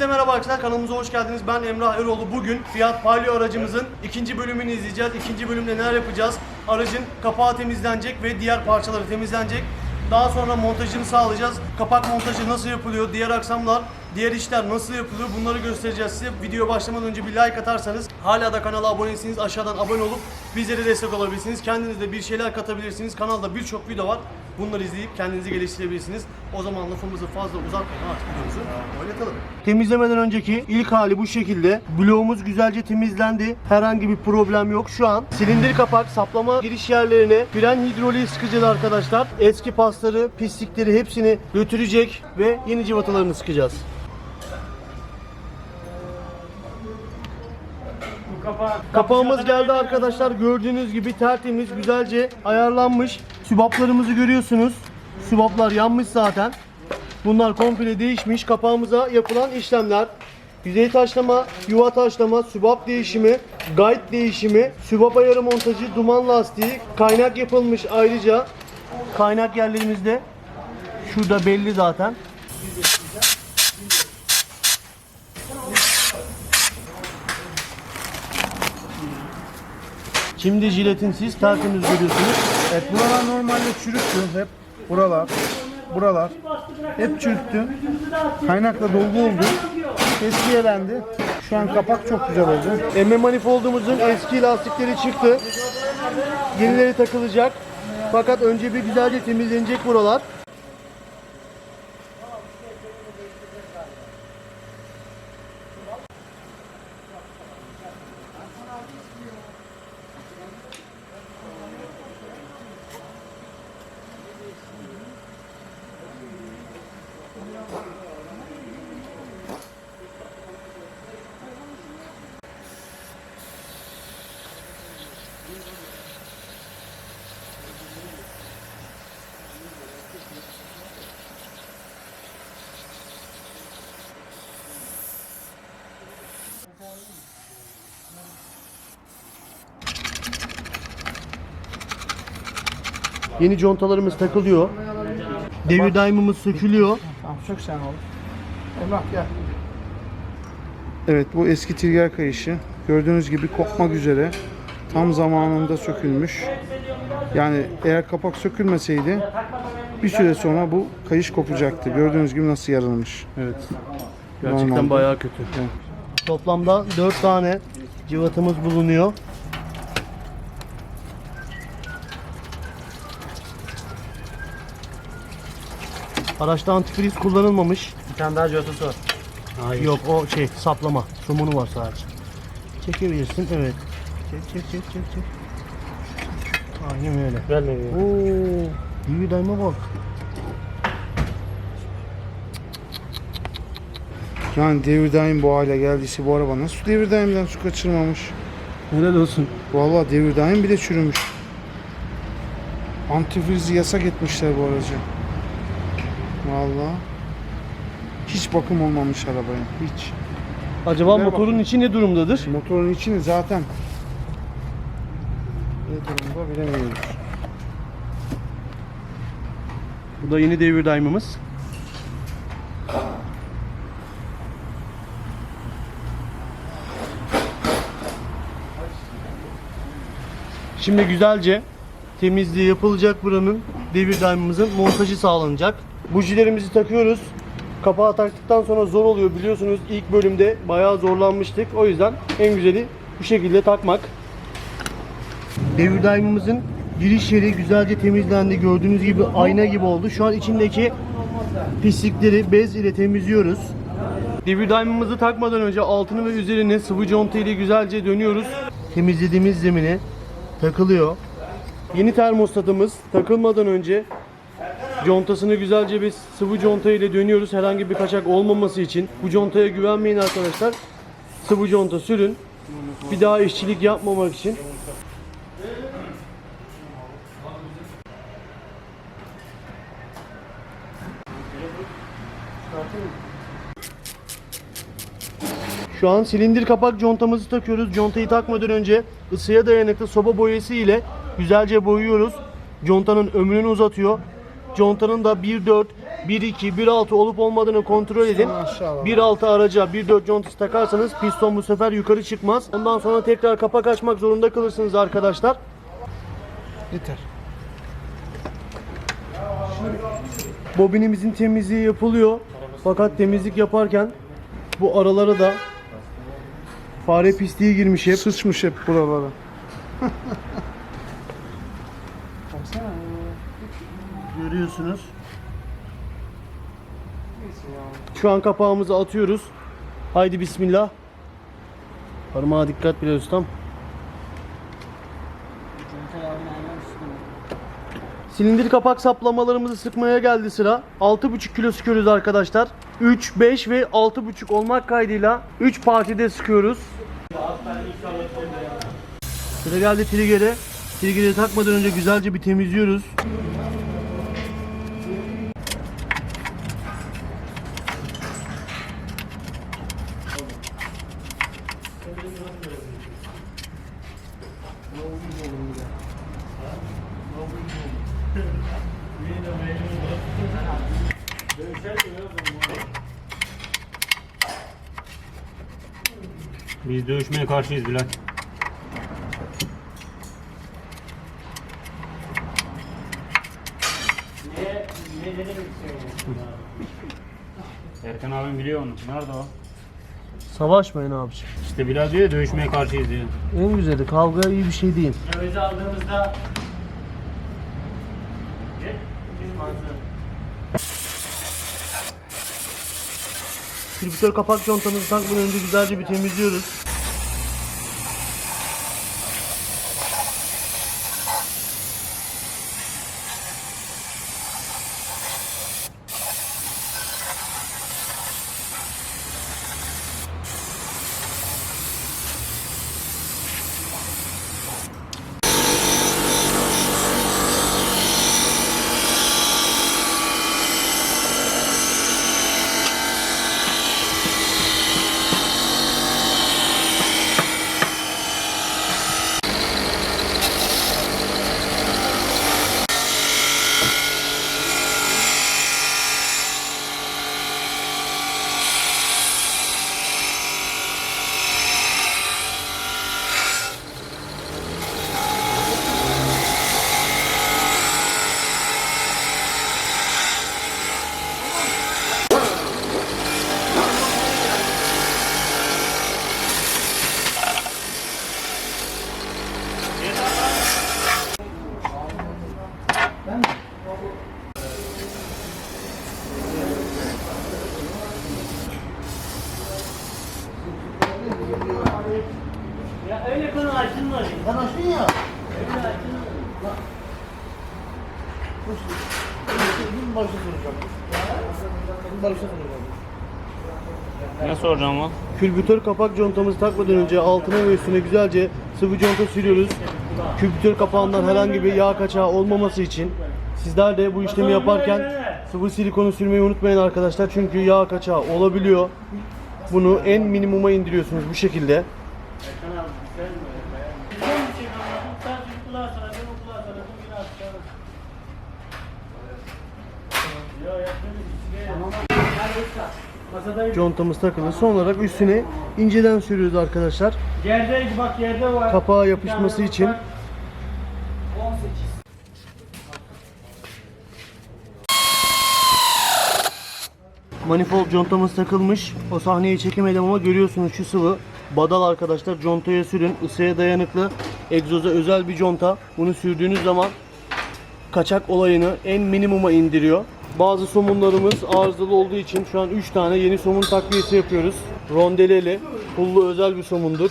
Hepinize merhaba arkadaşlar kanalımıza hoş geldiniz. Ben Emrah Eroğlu. Bugün Fiat Palio aracımızın ikinci bölümünü izleyeceğiz. İkinci bölümde neler yapacağız? Aracın kapağı temizlenecek ve diğer parçaları temizlenecek. Daha sonra montajını sağlayacağız. Kapak montajı nasıl yapılıyor? Diğer aksamlar, diğer işler nasıl yapılıyor? Bunları göstereceğiz size. Video başlamadan önce bir like atarsanız hala da kanala aboneyseniz aşağıdan abone olup bizlere destek olabilirsiniz. Kendiniz de bir şeyler katabilirsiniz. Kanalda birçok video var. Bunları izleyip kendinizi geliştirebilirsiniz. O zaman lafımızı fazla uzatmadan artık videomuzu oynatalım. Temizlemeden önceki ilk hali bu şekilde. Bloğumuz güzelce temizlendi. Herhangi bir problem yok. Şu an silindir kapak, saplama giriş yerlerine fren hidroliği sıkacağız arkadaşlar. Eski pasları, pislikleri hepsini götürecek ve yeni civatalarını sıkacağız. Kapağımız geldi arkadaşlar. Gördüğünüz gibi tertemiz, güzelce ayarlanmış. Sübaplarımızı görüyorsunuz. Sübaplar yanmış zaten. Bunlar komple değişmiş. Kapağımıza yapılan işlemler. Yüzey taşlama, yuva taşlama, sübap değişimi, guide değişimi, sübap ayarı montajı, duman lastiği, kaynak yapılmış ayrıca. Kaynak yerlerimizde şurada belli zaten. Şimdi jiletinsiz tertemiz görüyorsunuz. Evet buralar normalde çürüktü hep. Buralar, buralar hep çürüktü. Kaynakla dolgu oldu. Eskiyelendi. Şu an kapak çok güzel oldu. Emme manifoldumuzun eski lastikleri çıktı. Yenileri takılacak. Fakat önce bir güzelce temizlenecek buralar. Yeni contalarımız takılıyor. Devir daimimiz sökülüyor. Tamam çok sen ol. Emrah gel. Evet bu eski tirger kayışı. Gördüğünüz gibi kopmak üzere. Tam zamanında sökülmüş. Yani eğer kapak sökülmeseydi bir süre sonra bu kayış kopacaktı. Gördüğünüz gibi nasıl yarılmış. Evet. Gerçekten Normalde. bayağı kötü. Evet. Toplamda 4 tane cıvatamız bulunuyor. Araçta antifriz kullanılmamış. Bir tane daha cotası var. Hayır. Yok o şey saplama. Somunu var sadece. Çekebilirsin evet. Çek çek çek çek çek. Aynen öyle. Vermiyor. Oo, bir dayıma bak. Yani devir daim bu hale geldiyse bu araba nasıl devir daimden su kaçırmamış? Helal olsun. Vallahi devir daim bile çürümüş. Antifrizi yasak etmişler bu aracı. Vallahi. Hiç bakım olmamış arabaya. Hiç. Acaba Ver motorun bakayım. içi ne durumdadır? Motorun içini zaten ne durumda bilemiyoruz. Bu da yeni devir daimimiz. Şimdi güzelce temizliği yapılacak buranın devir daimimizin montajı sağlanacak. Bujilerimizi takıyoruz. Kapağı taktıktan sonra zor oluyor biliyorsunuz ilk bölümde bayağı zorlanmıştık. O yüzden en güzeli bu şekilde takmak. Devir daimimizin giriş yeri güzelce temizlendi. Gördüğünüz gibi ayna gibi oldu. Şu an içindeki pislikleri bez ile temizliyoruz. Devir daimimizi takmadan önce altını ve üzerini sıvı conta ile güzelce dönüyoruz. Temizlediğimiz zemine takılıyor. Yeni termostatımız takılmadan önce contasını güzelce bir sıvı conta ile dönüyoruz. Herhangi bir kaçak olmaması için. Bu contaya güvenmeyin arkadaşlar. Sıvı conta sürün. Bir daha işçilik yapmamak için. Şu an silindir kapak contamızı takıyoruz. Contayı takmadan önce ısıya dayanıklı soba boyası ile güzelce boyuyoruz. Contanın ömrünü uzatıyor. Contanın da 1.4 1.2, 1.6 olup olmadığını kontrol edin. Sonra aşağı alalım. 1.6 araca 1.4 contası takarsanız piston bu sefer yukarı çıkmaz. Ondan sonra tekrar kapak açmak zorunda kalırsınız arkadaşlar. Yeter. Bobinimizin temizliği yapılıyor. Fakat temizlik yaparken bu aralara da fare pisliği girmiş hep. Sıçmış hep buralara. Görüyorsunuz. Şu an kapağımızı atıyoruz. Haydi bismillah. Parmağa dikkat bile ustam. Silindir kapak saplamalarımızı sıkmaya geldi sıra. 6,5 kilo sıkıyoruz arkadaşlar. 3, 5 ve 6,5 olmak kaydıyla 3 partide sıkıyoruz. Sıra geldi trigger'e. Trigger'e takmadan önce güzelce bir temizliyoruz. Biz dövüşmeye karşıyız Bilal. Erkan abim biliyor onu. Nerede o? Savaşmayın abiciğim. İşte Bilal diyor ya dövüşmeye karşıyız diyor. En güzeli kavga iyi bir şey değil. Dövizi aldığımızda Tribütör kapak contamızı takmadan önce güzelce bir temizliyoruz. Ya öyle konu açılmaz. Sen açtın ya. Ne soracağım o? Külbütör kapak contamızı takmadan önce altına ve üstüne güzelce sıvı conta sürüyoruz. Külbütör kapağından herhangi bir yağ kaçağı olmaması için sizler de bu işlemi yaparken sıvı silikonu sürmeyi unutmayın arkadaşlar. Çünkü yağ kaçağı olabiliyor. Bunu en minimuma indiriyorsunuz bu şekilde. Contamız takılı. Son olarak üstüne inceden sürüyoruz arkadaşlar. Yerde bak yerde var. Kapağa yapışması için. Manifold contamız takılmış. O sahneyi çekemedim ama görüyorsunuz şu sıvı. Badal arkadaşlar contaya sürün. Isıya dayanıklı. Egzoza özel bir conta. Bunu sürdüğünüz zaman kaçak olayını en minimuma indiriyor. Bazı somunlarımız arızalı olduğu için şu an 3 tane yeni somun takviyesi yapıyoruz. Rondeleli, pullu özel bir somundur.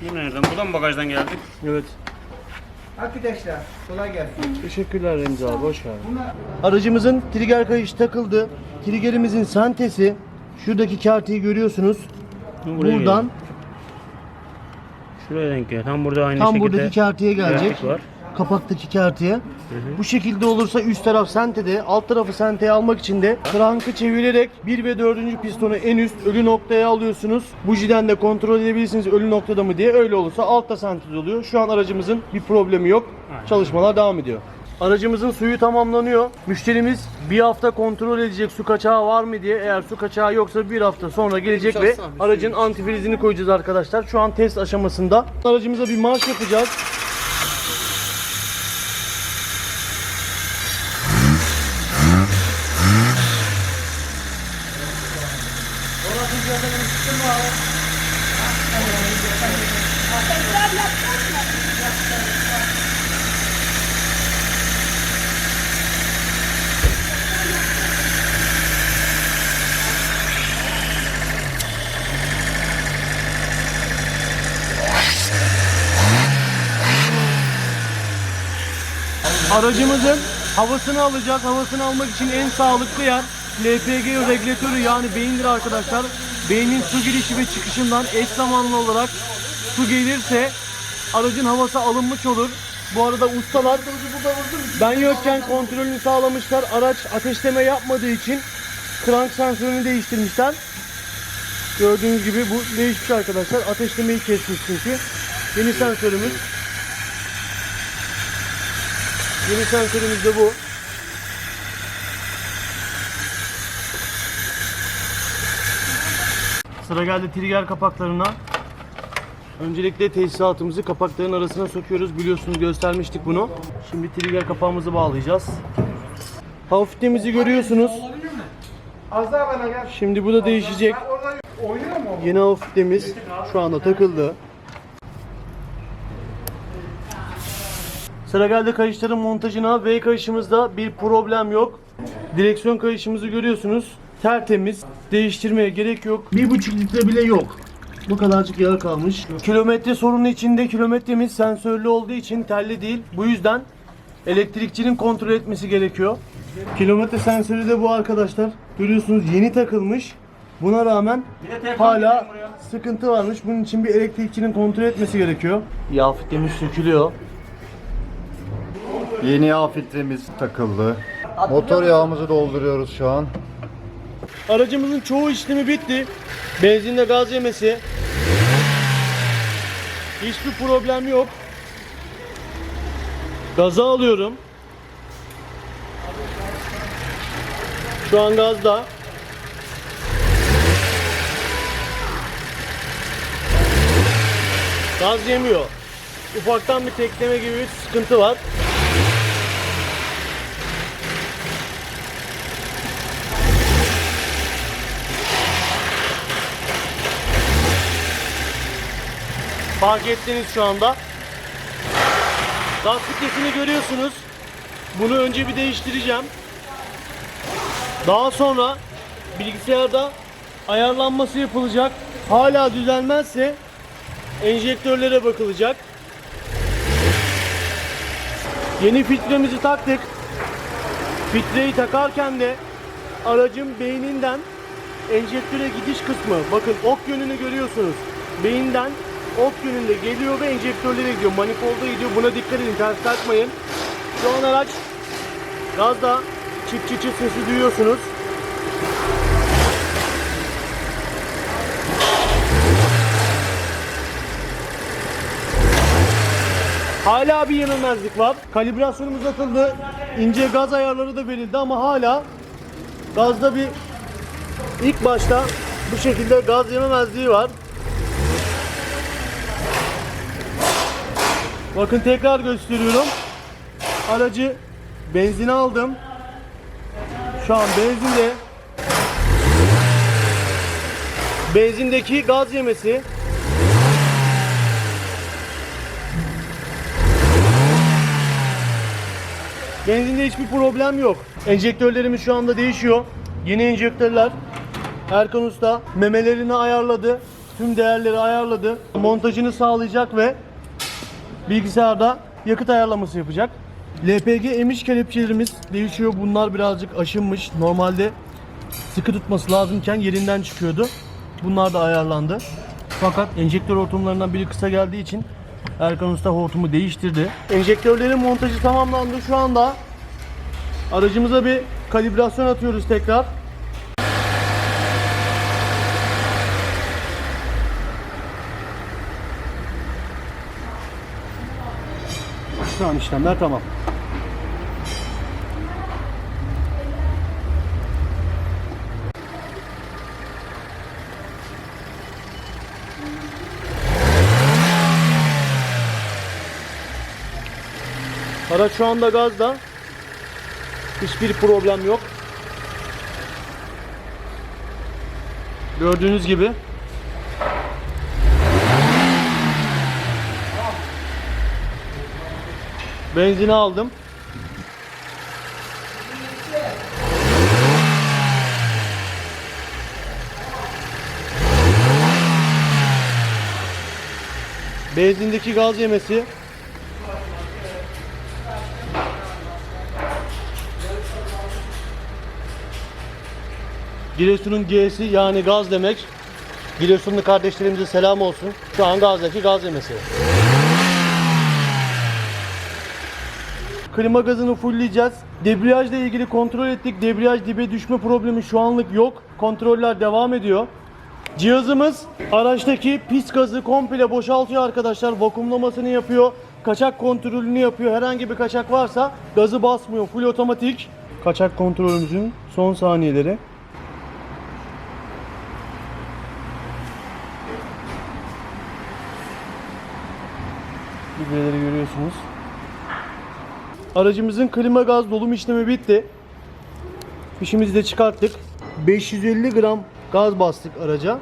Bu nereden? Buradan mı bagajdan geldik? Evet. Arkadaşlar kolay gelsin. Teşekkürler Remzi abi, hoş geldin. Aracımızın trigger kayışı takıldı. Triggerimizin sentesi, şuradaki kartıyı görüyorsunuz. Buraya Buradan geliyor. Şuraya denk geliyor. Tam burada aynı tam şekilde. buradaki kartıya gelecek. grafik var. Kapaktaki kartıya. Bu şekilde olursa üst taraf sentede, alt tarafı senteye almak için de krankı çevirerek 1 ve 4. pistonu en üst ölü noktaya alıyorsunuz. Bujiden de kontrol edebilirsiniz ölü noktada mı diye. Öyle olursa altta sentez oluyor. Şu an aracımızın bir problemi yok. Aynen. Çalışmalar devam ediyor. Aracımızın suyu tamamlanıyor. Müşterimiz bir hafta kontrol edecek su kaçağı var mı diye. Eğer su kaçağı yoksa bir hafta sonra gelecek ve aracın antifrizini koyacağız arkadaşlar. Şu an test aşamasında. Aracımıza bir marş yapacağız. Aracımızın havasını alacak. Havasını almak için en sağlıklı yer LPG regülatörü yani beyindir arkadaşlar. Beynin su girişi ve çıkışından eş zamanlı olarak su gelirse aracın havası alınmış olur. Bu arada ustalar ben yokken kontrolünü sağlamışlar. Araç ateşleme yapmadığı için krank sensörünü değiştirmişler. Gördüğünüz gibi bu değişmiş arkadaşlar. Ateşlemeyi kesmiş çünkü. Yeni sensörümüz Yeni sensörümüz de bu. Sıra geldi trigger kapaklarına. Öncelikle tesisatımızı kapakların arasına sokuyoruz. Biliyorsunuz göstermiştik bunu. Şimdi trigger kapağımızı bağlayacağız. Hafifliğimizi görüyorsunuz. Şimdi bu da değişecek. Yeni hafifliğimiz şu anda takıldı. Sıra geldi kayışların montajına. V kayışımızda bir problem yok. Direksiyon kayışımızı görüyorsunuz. Tertemiz. Değiştirmeye gerek yok. Bir buçuk litre bile yok. Bu kadarcık yağ kalmış. Kilometre sorunu içinde kilometremiz sensörlü olduğu için telli değil. Bu yüzden elektrikçinin kontrol etmesi gerekiyor. Kilometre sensörü de bu arkadaşlar. Görüyorsunuz yeni takılmış. Buna rağmen hala sıkıntı varmış. Bunun için bir elektrikçinin kontrol etmesi gerekiyor. Yağ filtremiz sökülüyor. Yeni yağ filtremiz takıldı. Motor yağımızı dolduruyoruz şu an. Aracımızın çoğu işlemi bitti. Benzinle gaz yemesi. Hiçbir problem yok. Gaza alıyorum. Şu an gazda. Gaz yemiyor. Ufaktan bir tekleme gibi bir sıkıntı var. Fark ettiniz şu anda. Gaz filtresini görüyorsunuz. Bunu önce bir değiştireceğim. Daha sonra bilgisayarda ayarlanması yapılacak. Hala düzelmezse enjektörlere bakılacak. Yeni filtremizi taktık. Filtreyi takarken de aracın beyninden enjektöre gidiş kısmı bakın ok yönünü görüyorsunuz. Beyinden ok yönünde geliyor ve enjektörlere gidiyor. Manifolda gidiyor. Buna dikkat edin. Ters takmayın. Şu an araç gazda çıt çıt çıt sesi duyuyorsunuz. Hala bir yenilmezlik var. Kalibrasyonumuz atıldı. İnce gaz ayarları da verildi ama hala gazda bir ilk başta bu şekilde gaz yememezliği var. Bakın tekrar gösteriyorum. Aracı benzine aldım. Şu an benzinde. Benzindeki gaz yemesi. Benzinde hiçbir problem yok. Enjektörlerimiz şu anda değişiyor. Yeni enjektörler. Erkan Usta memelerini ayarladı. Tüm değerleri ayarladı. Montajını sağlayacak ve bilgisayarda yakıt ayarlaması yapacak. LPG emiş kelepçelerimiz değişiyor. Bunlar birazcık aşınmış. Normalde sıkı tutması lazımken yerinden çıkıyordu. Bunlar da ayarlandı. Fakat enjektör hortumlarından biri kısa geldiği için Erkan Usta hortumu değiştirdi. Enjektörlerin montajı tamamlandı. Şu anda aracımıza bir kalibrasyon atıyoruz tekrar. şu an işlemler tamam. Araç şu anda gazda. Hiçbir problem yok. Gördüğünüz gibi Benzini aldım. Benzindeki gaz yemesi Giresun'un G'si yani gaz demek. Giresunlu kardeşlerimize selam olsun. Şu an gazdaki gaz yemesi. Klima gazını fullleyeceğiz. Debriyajla ilgili kontrol ettik. Debriyaj dibe düşme problemi şu anlık yok. Kontroller devam ediyor. Cihazımız araçtaki pis gazı komple boşaltıyor arkadaşlar. Vakumlamasını yapıyor. Kaçak kontrolünü yapıyor. Herhangi bir kaçak varsa gazı basmıyor. Full otomatik. Kaçak kontrolümüzün son saniyeleri. Gübreleri görüyorsunuz. Aracımızın klima gaz dolum işlemi bitti. Fişimizi de çıkarttık. 550 gram gaz bastık araca.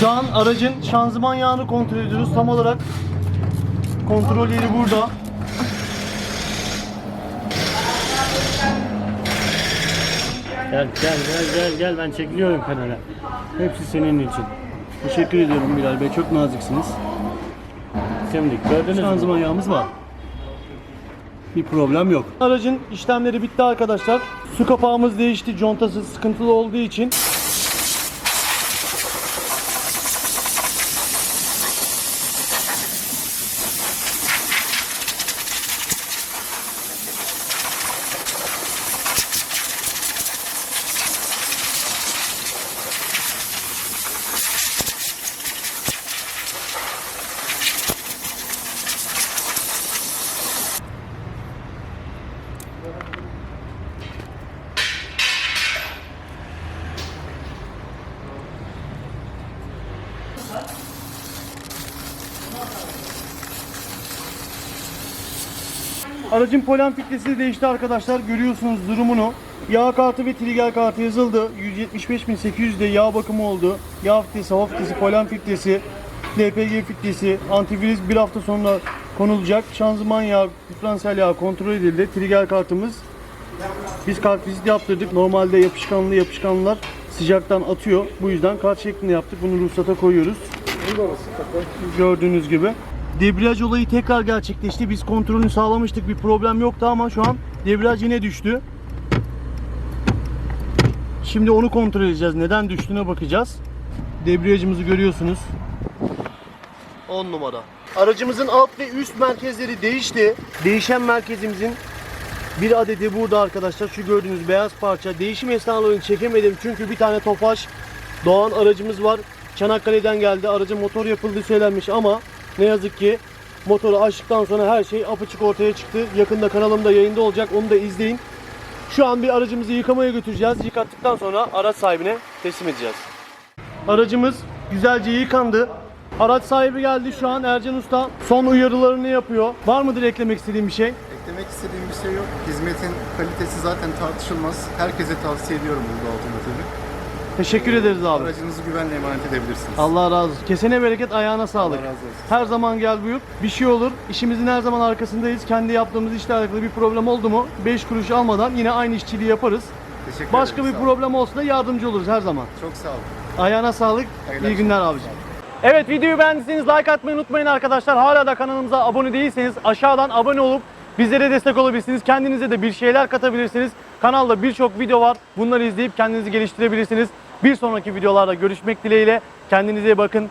Şu an aracın şanzıman yağını kontrol ediyoruz. Tam olarak kontrol yeri burada. Gel gel gel gel gel ben çekiliyorum kanala. Hepsi senin için. Teşekkür ediyorum Bilal Bey. Çok naziksiniz. Şimdi gördünüz mü? Şanzıman yağımız var. Bir problem yok. Aracın işlemleri bitti arkadaşlar. Su kapağımız değişti. Contası sıkıntılı olduğu için. Aracın polen filtresi değişti arkadaşlar. Görüyorsunuz durumunu. Yağ kartı ve trigger kartı yazıldı. 175.800'de yağ bakımı oldu. Yağ filtresi, hava filtresi, polen filtresi, LPG filtresi, antivirüs bir hafta sonra konulacak. Şanzıman yağı, diferansiyel yağ kontrol edildi. Trigger kartımız biz kart vizit yaptırdık. Normalde yapışkanlı yapışkanlar sıcaktan atıyor. Bu yüzden kart şeklinde yaptık. Bunu ruhsata koyuyoruz. Gördüğünüz gibi. Debriyaj olayı tekrar gerçekleşti. Biz kontrolünü sağlamıştık. Bir problem yoktu ama şu an debriyaj yine düştü. Şimdi onu kontrol edeceğiz. Neden düştüğüne bakacağız. Debriyajımızı görüyorsunuz. 10 numara. Aracımızın alt ve üst merkezleri değişti. Değişen merkezimizin bir adeti burada arkadaşlar. Şu gördüğünüz beyaz parça. Değişim esnalarını çekemedim çünkü bir tane Tofaş Doğan aracımız var. Çanakkale'den geldi. Aracın motor yapıldığı söylenmiş ama ne yazık ki motoru açtıktan sonra her şey apaçık ortaya çıktı. Yakında kanalımda yayında olacak. Onu da izleyin. Şu an bir aracımızı yıkamaya götüreceğiz. Yıkattıktan sonra araç sahibine teslim edeceğiz. Aracımız güzelce yıkandı. Araç sahibi geldi şu an Ercan Usta son uyarılarını yapıyor. Var mıdır eklemek istediğim bir şey? Eklemek istediğim bir şey yok. Hizmetin kalitesi zaten tartışılmaz. Herkese tavsiye ediyorum burada otomatiği. Teşekkür ederiz abi. Aracınızı güvenle emanet edebilirsiniz. Allah razı olsun. Kesene bereket, ayağına sağlık. Allah razı olsun. Her zaman gel buyur. Bir şey olur. İşimizin her zaman arkasındayız. Kendi yaptığımız işle alakalı bir problem oldu mu 5 kuruş almadan yine aynı işçiliği yaparız. Teşekkür Başka ederim, bir sağ olun. problem olsa da yardımcı oluruz her zaman. Çok sağ olun. Ayağına sağlık. Hayırlı İyi günler abicim. Evet videoyu beğendiyseniz like atmayı unutmayın arkadaşlar. Hala da kanalımıza abone değilseniz aşağıdan abone olup bizlere destek olabilirsiniz. Kendinize de bir şeyler katabilirsiniz. Kanalda birçok video var. Bunları izleyip kendinizi geliştirebilirsiniz. Bir sonraki videolarda görüşmek dileğiyle. Kendinize iyi bakın.